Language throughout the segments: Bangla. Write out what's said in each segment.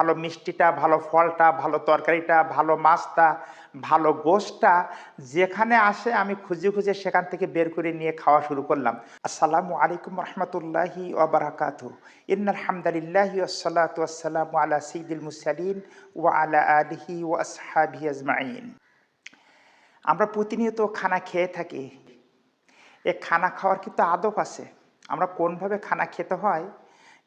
ভালো মিষ্টিটা, ভালো ফলটা, ভালো তরকারিটা, ভালো মাছটা, ভালো গোশটা যেখানে আসে আমি খুঁজে খুঁজে সেখান থেকে বের করে নিয়ে খাওয়া শুরু করলাম। আসসালামু আলাইকুম রহমতুল্লাহি ওবরাকাতু ইন্নাল হামদালিল্লাহি ওয়াসসালাতু ওয়াসসালামু আলা সাইয়্যিদিল মুরসালিন ওয়া আলা আলিহি ওয়া আসহাবিহি আজমাইন। আমরা প্রতিনিয়ত খানা খেয়ে থাকি। এ খানা খাওয়ার কিন্তু আদব আছে। আমরা কোনভাবে খানা খেতে হয়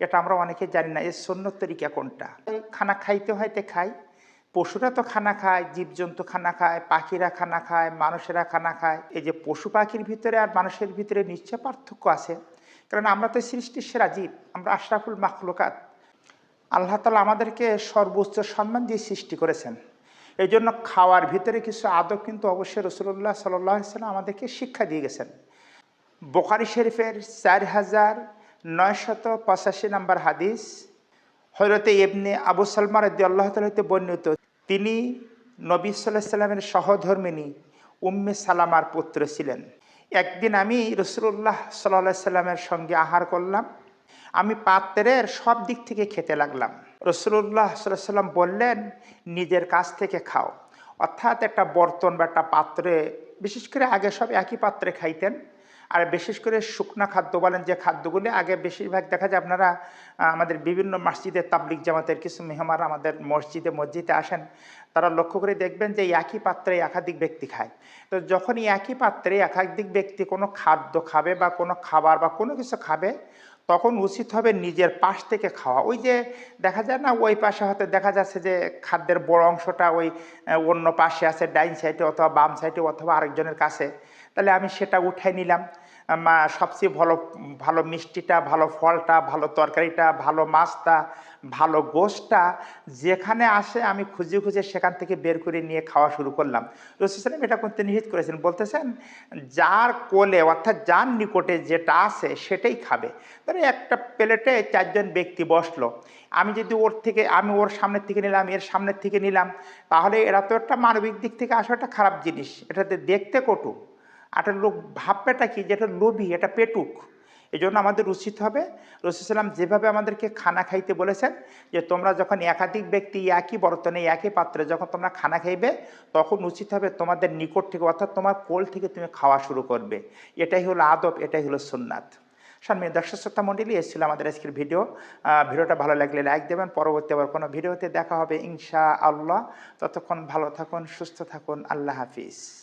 এটা আমরা অনেকে জানি না এর সন্য তরিকা কোনটা? খানা খাইতে হয়তে খাই। পশুরা তো খানা খায়, জীবজন্তু খানা খায়, পাখিরা খানা খায়, মানুষেরা খানা খায়। এই যে পশু পাখির ভিতরে আর মানুষের ভিতরে নিশ্চয় পার্থক্য আছে। কারণ আমরা তো সৃষ্টির সেরা জীব, আমরা আশরাফুল মাখলুকাত। আল্লাহ তালা আমাদেরকে সর্বোচ্চ সম্মান দিয়ে সৃষ্টি করেছেন। এই জন্য খাওয়ার ভিতরে কিছু আদব কিন্তু অবশ্যই রসুল্লাহ সাল্লাম আমাদেরকে শিক্ষা দিয়ে গেছেন। বোকারি শরীফের চার হাজার নয়শত পঁচাশি নম্বর হাদিস হজরতে ইবনে আবু সালমা রদি আল্লাহ তালতে বর্ণিত, তিনি নবী সাল্লাহ সাল্লামের সহধর্মিনী উম্মে সালামার পুত্র ছিলেন। একদিন আমি রসুল্লাহ সাল্লাহ সাল্লামের সঙ্গে আহার করলাম, আমি পাত্রের সব দিক থেকে খেতে লাগলাম। রসুল্লাহ সাল্লাহ সাল্লাম বললেন, নিজের কাছ থেকে খাও। অর্থাৎ একটা বর্তন বা একটা পাত্রে, বিশেষ করে আগে সব একই পাত্রে খাইতেন। আর বিশেষ করে শুকনা খাদ্য বলেন যে খাদ্যগুলি, আগে বেশিরভাগ দেখা যায় আপনারা আমাদের বিভিন্ন মসজিদে তাবলিক জামাতের কিছু মেহমান আমাদের মসজিদে মসজিদে আসেন, তারা লক্ষ্য করে দেখবেন যে একই পাত্রে একাধিক ব্যক্তি খায়। তো যখন এই একই পাত্রে একাধিক ব্যক্তি কোনো খাদ্য খাবে বা কোনো খাবার বা কোনো কিছু খাবে, তখন উচিত হবে নিজের পাশ থেকে খাওয়া। ওই যে দেখা যায় না, ওই পাশে হয়তো দেখা যাচ্ছে যে খাদ্যের বড় অংশটা ওই অন্য পাশে আছে, ডাইন সাইডে অথবা বাম সাইডে অথবা আরেকজনের কাছে। তাহলে আমি সেটা উঠাই নিলাম। সবচেয়ে ভালো ভালো মিষ্টিটা, ভালো ফলটা, ভালো তরকারিটা, ভালো মাছটা, ভালো গোশটা যেখানে আসে আমি খুঁজে খুঁজে সেখান থেকে বের করে নিয়ে খাওয়া শুরু করলাম। রসুলাম এটা করতে নিহিত করেছেন। বলতেছেন, যার কোলে অর্থাৎ যার নিকটে যেটা আছে সেটাই খাবে। ধরো একটা প্লেটে চারজন ব্যক্তি বসল। আমি যদি ওর থেকে, আমি ওর সামনের থেকে নিলাম, এর সামনের থেকে নিলাম, তাহলে এরা তো একটা মানবিক দিক থেকে আসা একটা খারাপ জিনিস। এটাতে দেখতে কটু। একটা লোক ভাববেটা কি যেটা লোভী, এটা পেটুক। এই জন্য আমাদের উচিত হবে। রসুলাম যেভাবে আমাদেরকে খানা খাইতে বলেছেন যে তোমরা যখন একাধিক ব্যক্তি একই বর্তনে একই পাত্রে যখন তোমরা খানা খাইবে, তখন উচিত হবে তোমাদের নিকট থেকে অর্থাৎ তোমার কোল থেকে তুমি খাওয়া শুরু করবে। এটাই হলো আদব, এটাই হলো সুন্নাত। সম্মানিত দর্শক শ্রোতা মণ্ডলী এসেছিল আমাদের আজকের ভিডিও। ভিডিওটা ভালো লাগলে লাইক দেবেন। পরবর্তী আবার কোনো ভিডিওতে দেখা হবে ইনশা আল্লাহ ততক্ষণ ভালো থাকুন, সুস্থ থাকুন। আল্লাহ হাফিজ।